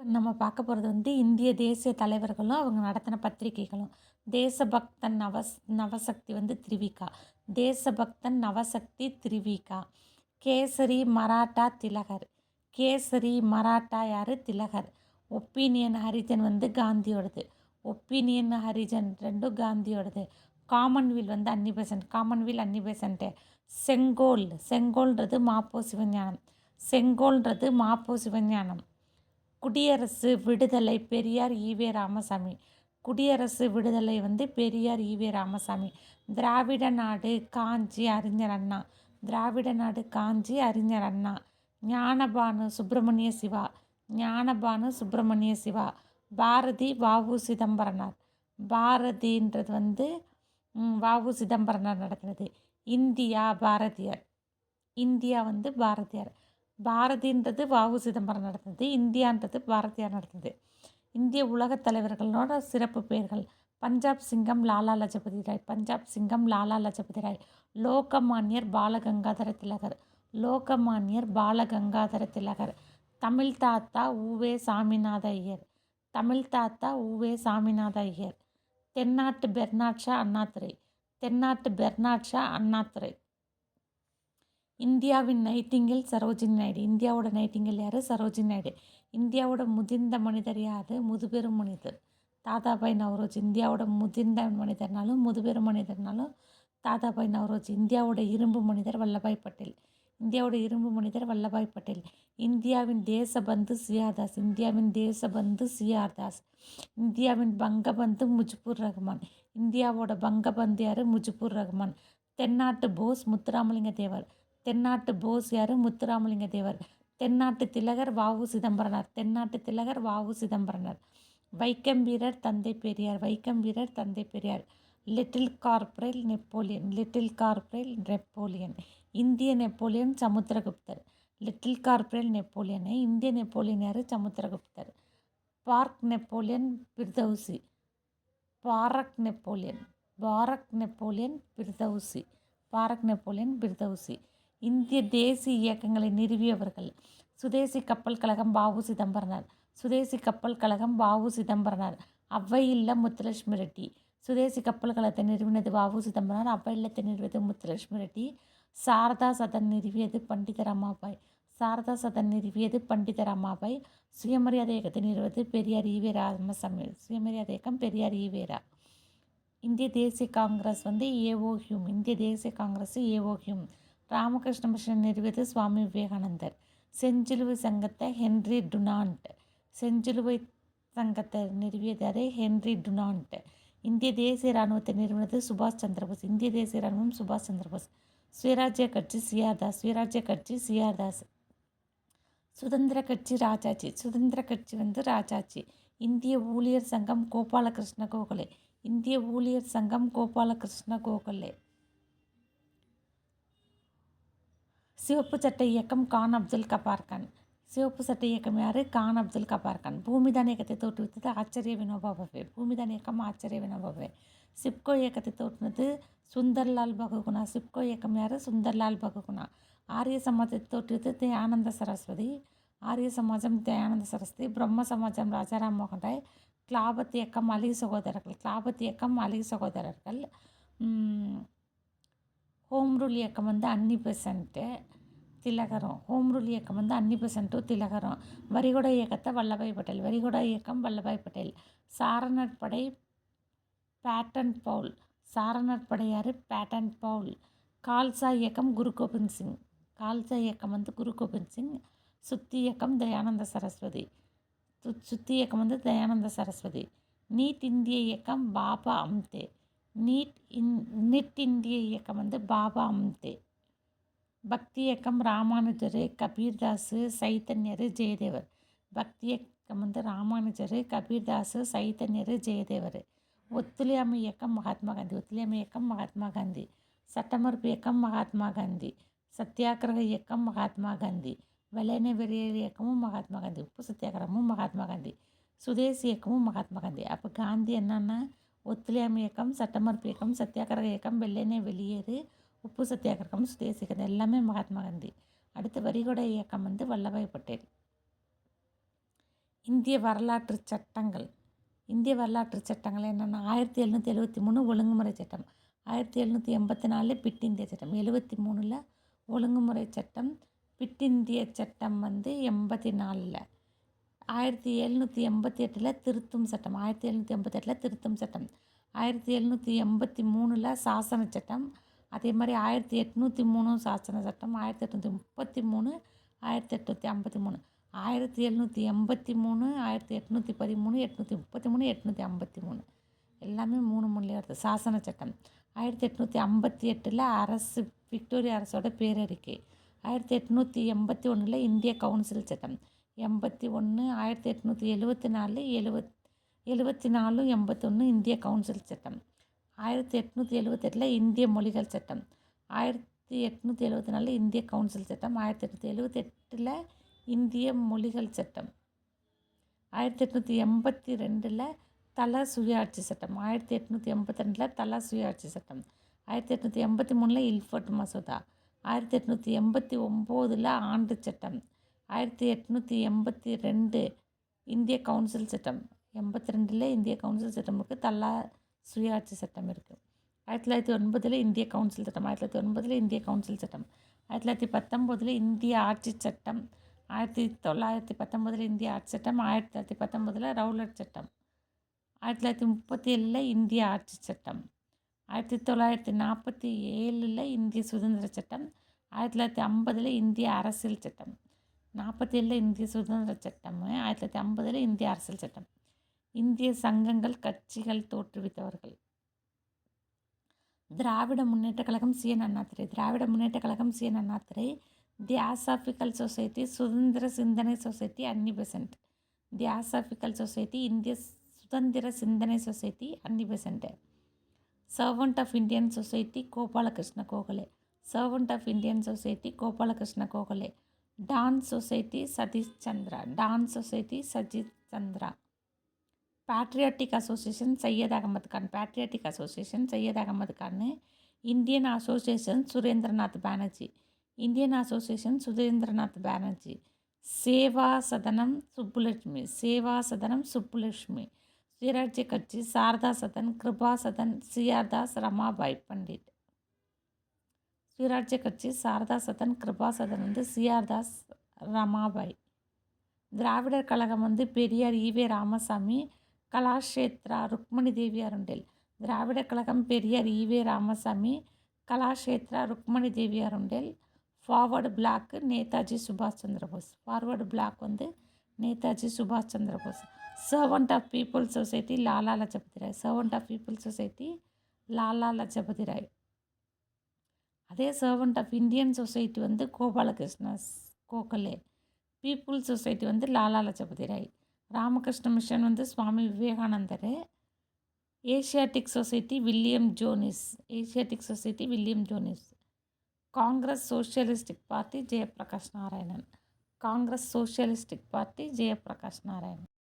இப்போ நம்ம பார்க்க போகிறது வந்து இந்திய தேசிய தலைவர்களும் அவங்க நடத்தின பத்திரிகைகளும். தேசபக்தன் நவஸ் நவசக்தி வந்து திரிவிகா. தேசபக்தன் நவசக்தி திரிவிகா. கேசரி மராட்டா திலகர். கேசரி மராட்டா யார்? திலகர். ஒப்பீனியன் ஹரிஜன் வந்து காந்தியோடது. ஒப்பீனியன் ஹரிஜன் ரெண்டும் காந்தியோடது. காமன்வெல் வந்து அன்னி பெசன்ட் காமன்வெல் அன்னி பெசன்ட்டு செங்கோல். செங்கோல்ன்றது மாப்போ சிவஞானம். செங்கோல்ன்றது மாப்போ சிவஞானம். குடியரசு விடுதலை பெரியார் ஈவே ராமசாமி. குடியரசு விடுதலை வந்து பெரியார் ஈவே ராமசாமி. திராவிட நாடு காஞ்சி அறிஞர் அண்ணா. திராவிட நாடு காஞ்சி அறிஞர் அண்ணா. ஞானபானு சுப்பிரமணிய சிவா. ஞானபானு சுப்பிரமணிய சிவா. பாரதி வாவு சிதம்பரனார். பாரதின்றது வந்து வாவு சிதம்பரனார் நடத்தினது. இந்தியா பாரதியார். இந்தியா வந்து பாரதியார். பாரதின்றது வாவு சிதம்பரம் நடந்தது இந்தியான்றது பாரதியார் நடந்தது. இந்திய உலகத் தலைவர்களோட சிறப்பு பெயர்கள் பஞ்சாப் சிங்கம் லாலா லஜபதி ராய் பஞ்சாப் சிங்கம் லாலா லஜபதி ராய் லோகமானியர் பாலகங்காதர திலகர் லோகமானியர் பாலகங்காதர திலகர் தமிழ் தாத்தா ஊவே சாமிநாத ஐயர் தமிழ் தாத்தா ஊவே சாமிநாத ஐயர் தென்னாட்டு பெர்னாட்ஷா அண்ணாத்துறை அண்ணாதுரை தென்னாட்டு பெர்னாட்ஷா அண்ணாத்துறை அண்ணாதுரை. இந்தியாவின் நைட்டிங்கேல் சரோஜினி நாயுடு. இந்தியாவோட நைட்டிங்கேல் யார்? சரோஜினி நாயுடு. இந்தியாவோட முதிர்ந்த மனிதர் யார்? முதுபெரும் மனிதர். தாதாபாய் நவரோஜ். இந்தியாவோட முதிர்ந்த மனிதர்னாலும் முதுபெரும் மனிதர்னாலும் தாதாபாய் நவரோஜ். இந்தியாவோட இரும்பு மனிதர் வல்லபாய் பட்டேல். இந்தியாவோட இரும்பு மனிதர் வல்லபாய் பட்டேல். இந்தியாவின் தேசபந்து சியார்தாஸ் இந்தியாவின் தேசபந்து சியார்தாஸ் இந்தியாவின் பங்கபந்து முஜிபுர் ரஹ்மான். இந்தியாவோட பங்கபந்து யார்? முஜிபுர் ரஹ்மான். தென்னாட்டு போஸ் முத்துராமலிங்க தேவர் தென்னாட்டு போஸ் யார் முத்துராமலிங்க தேவர். தென்னாட்டு திலகர் வாவு சிதம்பரனார். தென்னாட்டு திலகர் வாவு சிதம்பரனார். வைக்கம் வீரர் தந்தை பெரியார். வைக்கம் வீரர் தந்தை Periyar. Little corporal Napoleon. Little corporal Napoleon. இந்திய நெப்போலியன் சமுத்திரகுப்தர். லிட்டில் கார்ப்ரேல் நெப்போலியனை இந்திய நெப்போலியன் யார் சமுத்திரகுப்தர். பார்க் நெப்போலியன் பிர்தௌசி. பாரக் நெப்போலியன். பாரக் நெப்போலியன் பிர்தௌசி. பாரக் நெப்போலியன் பிர்தௌசி. இந்திய தேசிய இயக்கங்களை நிறுவியவர்கள். சுதேசி கப்பல் கழகம் பாபு சிதம்பரனார். சுதேசி கப்பல் கழகம் பாபு சிதம்பரனார். அவ்வை இல்லம் முத்துலட்சுமி ரெட்டி. சுதேசி கப்பல் கழகத்தை நிறுவினது பாபு சிதம்பரனார். அவ்வை இல்லத்தை நிறுவியது முத்துலட்சுமி ரெட்டி. சாரதா சதன் நிறுவியது பண்டித ரமாபாய் சாரதா சதன் நிறுவியது பண்டித ரமாபாய் சுயமரியாதை இயக்கத்தை நிறுவது பெரியார் ஈவேரா ராமசாமி. சுயமரியாதை இயக்கம் பெரியார் ஈவேரா இந்திய தேசிய காங்கிரஸ் வந்து ஏஓ ஹியூம். இந்திய தேசிய Congress A O Hume. Ramakrishna mission நிறுவியது Swami விவேகானந்தர். செஞ்சிலுவை சங்கத்தை ஹென்றி டுனான்ட் செஞ்சிலுவை சங்கத்தை நிறுவியதாரே ஹென்ரி ஹென்றி இந்திய தேசிய இராணுவத்தை நிறுவனது சுபாஷ் சந்திரபோஸ் இந்திய தேசிய இராணுவம் சுபாஷ் சந்திரபோஸ் சுயராஜ்ய கட்சி சிஆர்தாஸ் சுயராஜ்ய கட்சி சியார்தாஸ் சுதந்திர கட்சி ராஜாஜி. சுதந்திர கட்சி வந்து ராஜாஜி. இந்திய ஊழியர் சங்கம் கோபாலகிருஷ்ண கோகலே. இந்திய ஊழியர் சங்கம் கோபாலகிருஷ்ண கோகலே. சிவப்பு சட்டை இயக்கம் கான் அப்துல் கபார் கான் சிவப்பு சட்டை இயக்கம் யார்? கான் அப்துல் கபார் கான் பூமிதான இயக்கத்தை தோற்றுவித்தது ஆச்சரிய வினோபா பவே பூமிதான இயக்கம் ஆச்சரிய வினோபா பவே சிப்கோ இயக்கத்தை தோற்றுனது சுந்தர்லால் பகுகுணா. சிப்கோ இயக்கம் யார்? சுந்தர்லால் பகுகுணா. ஆரிய சமாஜத்தை தோற்றுவித்தது தயானந்த சரஸ்வதி. ஆரிய சமாஜம் தயானந்த சரஸ்வதி. பிரம்ம சமாஜம் ராஜாராம் மோகன் ராய். கிளாபத் இயக்கம் அலி சகோதரர்கள். கிளாபத் இயக்கம் அலி சகோதரர்கள். உம், ஹோம் ரூல் இயக்கம் வந்து அன்னி பெசன்ட்டு திலகரம் ஹோம் ரூல் இயக்கம் வந்து அன்னி பெசன்ட்டும் திலகரம். வரிகுடா இயக்கத்தை வல்லபாய் பட்டேல் வரிகுட இயக்கம் வல்லபாய் பட்டேல். சாரணர் படை பேட்டன் பவுல் சாரணர் படையார் பேட்டன் பவுல் கால்சா இயக்கம் குரு கோபிந்த் சிங். கால்சா இயக்கம் வந்து குரு கோபிந்த் சிங். சுத்தி இயக்கம் தயானந்த சரஸ்வதி. சுத்தி இயக்கம் வந்து தயானந்த சரஸ்வதி. நீட் இந்திய இயக்கம் பாபா அம்தே. நீட் இன் நிட் இந்திய இயக்கம் வந்து பாபா அம்தே. பக்தி இயக்கம் ராமானுஜர் கபீர்தாஸ் சைத்தன்யர் ஜெயதேவர். பக்தி இயக்கம் வந்து ராமானுஜர் கபீர்தாஸ் சைத்தன்யர் ஜெயதேவர். ஒத்துழையாமை இயக்கம் மகாத்மா காந்தி ஒத்துழையாமை இயக்கம் மகாத்மா காந்தி. சட்டமறுப்பு இயக்கம் மகாத்மா காந்தி. சத்தியாகிரக இயக்கம் மகாத்மா காந்தி. வெள்ளையனை வெளியேறு இயக்கமும் மகாத்மா காந்தி. உப்பு சத்தியாகிரகமும் மகாத்மா காந்தி. சுதேசி இயக்கமும் மகாத்மா காந்தி. அப்போ காந்தி என்னென்னா ஒத்துழையாமை இயக்கம் சட்டமறுப்பு இயக்கம் சத்தியாகிரக இயக்கம் வெள்ளனே வெளியேறு உப்பு சத்தியாகிரகம் சுதேசி எல்லாமே மகாத்மா காந்தி. அடுத்து வரிகொடை இயக்கம் வந்து வல்லபாய் பட்டேல். இந்திய வரலாற்று சட்டங்கள். இந்திய வரலாற்று சட்டங்கள் என்னென்னா ஆயிரத்தி எழுநூற்றி எழுவத்தி மூணு ஒழுங்குமுறை சட்டம். ஆயிரத்தி எழுநூற்றி எண்பத்தி நாலு பிட் இந்திய சட்டம். எழுபத்தி மூணில் ஒழுங்குமுறை சட்டம் பிட் இந்திய சட்டம் வந்து எண்பத்தி நாலில். ஆயிரத்தி எழுநூற்றி எண்பத்தி எட்டில் திருத்தும் சட்டம். ஆயிரத்தி எழுநூற்றி எண்பத்தி எட்டில் திருத்தும் சட்டம். ஆயிரத்தி எழுநூற்றி எண்பத்தி மூணில் சாசன சட்டம். அதே மாதிரி ஆயிரத்தி எட்நூற்றி மூணு சாசன சட்டம். ஆயிரத்தி எட்நூற்றி முப்பத்தி மூணு ஆயிரத்தி எட்நூற்றி ஐம்பத்தி மூணு. ஆயிரத்தி எழுநூற்றி எண்பத்தி மூணு ஆயிரத்தி எட்நூற்றி பதிமூணு எட்நூற்றி முப்பத்தி மூணு எட்நூற்றி ஐம்பத்தி மூணு. எல்லாமே மூணு மூணுலேயே வருது. சாசன சட்டம். ஆயிரத்தி எட்நூற்றி ஐம்பத்தி எட்டில் அரசு விக்டோரியா அரசோட பேரறிக்கை. ஆயிரத்தி எட்நூற்றி எண்பத்தி ஒன்றில் இந்திய கவுன்சில் சட்டம். எண்பத்தி ஒன்று ஆயிரத்தி எட்நூற்றி எழுபத்தி நாலு எழுவத் எழுபத்தி நாலு எண்பத்தொன்று இந்திய கவுன்சில் சட்டம். ஆயிரத்தி எட்நூற்றி எழுபத்தெட்டில் இந்திய மொழிகள் சட்டம். ஆயிரத்தி எட்நூற்றி எழுபத்தி நாலு இந்திய கவுன்சில் சட்டம். ஆயிரத்தி எட்நூற்றி எழுபத்தெட்டில் இந்திய மொழிகள் சட்டம். ஆயிரத்தி எட்நூற்றி எண்பத்தி ரெண்டில் தல சுயாட்சி சட்டம். ஆயிரத்தி எட்நூற்றி எண்பத்தி ரெண்டில் தல சுயாட்சி சட்டம். ஆயிரத்தி எட்நூற்றி எண்பத்தி மூணில் இல்ஃபர்ட் மசோதா. ஆயிரத்தி எட்நூற்றி எண்பத்தி ஒம்போதில் ஆண்டு சட்டம். ஆயிரத்தி எட்நூற்றி எண்பத்தி ரெண்டு இந்திய கவுன்சில் சட்டம். எண்பத்தி ரெண்டில் இந்திய கவுன்சில் சட்டம் இருக்குது தல்லா சுயாட்சி சட்டம் இருக்குது ஆயிரத்தி தொள்ளாயிரத்தி ஒன்பதில் இந்திய கவுன்சில் சட்டம். ஆயிரத்தி தொள்ளாயிரத்தி ஒன்பதில் இந்திய கவுன்சில் சட்டம். ஆயிரத்தி தொள்ளாயிரத்தி பத்தொம்போதில் இந்திய ஆட்சி சட்டம். ஆயிரத்தி தொள்ளாயிரத்தி பத்தொம்போதில் இந்திய ஆட்சி சட்டம். ஆயிரத்தி தொள்ளாயிரத்தி பத்தொம்போதில் ரவுலட் சட்டம். ஆயிரத்தி தொள்ளாயிரத்தி முப்பத்தி ஏழில் இந்திய ஆட்சி சட்டம். ஆயிரத்தி தொள்ளாயிரத்தி நாற்பத்தி ஏழில் இந்திய சுதந்திர சட்டம். ஆயிரத்தி தொள்ளாயிரத்தி ஐம்பதில் இந்திய அரசியல் சட்டம். நாற்பத்தி ஏழில் இந்திய சுதந்திர சட்டம் ஆயிரத்தி தொள்ளாயிரத்தி ஐம்பதில் இந்திய அரசியல் சட்டம். இந்திய சங்கங்கள் கட்சிகள் தோற்றுவித்தவர்கள். Dravida Munnetra Kazhagam C. N. Annadurai. Dravida Munnetra Kazhagam C. N. Annadurai the society சுதந்திர சிந்தனை society Annie Besant the society இந்திய சுதந்திர சிந்தனை society Annie Besant servant of Indian society Gopalakrishna Gokhale. Servant of Indian society Gopalakrishna Gokhale. Dawn society Satish Chandra. Dawn society Sajid Chandra. Patriotic association Syed Ahmed Khan. Patriotic association Syed Ahmed Khan Indian association Surendranath Banerjee. Indian association Surendranath Banerjee. Seva Sadanam Subbulakshmi. Seva Sadanam Subbulakshmi. Swarajya கட்சி சாரதா சதன் கிருபா சதன் சியார்தாஸ் தாஸ் ரமாபாய் பண்டிட். சுயராஜ்ய கட்சி சாரதா சதன் கிருபா சதன் வந்து C R Das Ramabai. Dravidar Kazhagam வந்து Periyar EV Ramasamy Kalakshetra Rukmini Devi Arundale. Dravidar Kazhagam Periyar EV Ramasamy Kalakshetra Rukmini Devi Arundale. Forward block Netaji சுபாஷ் Chandra Bose. Forward black வந்து நேதாஜி சுபாஷ் Chandra Bose. Servant of people society Lala Lajpat Rai. Servant of people society Lala Lajpat Rai. அதே servant of Indian society வந்து கோபாலகிருஷ்ணஸ் Gokhale. People society வந்து Lala Lajpat Rai. Ramakrishna mission வந்து சுவாமி விவேகானந்தர். Asiatic society William Jones Asiatic society William Jones Congress socialistic party Jayaprakash Narayanan Congress socialistic party Jayaprakash Narayanan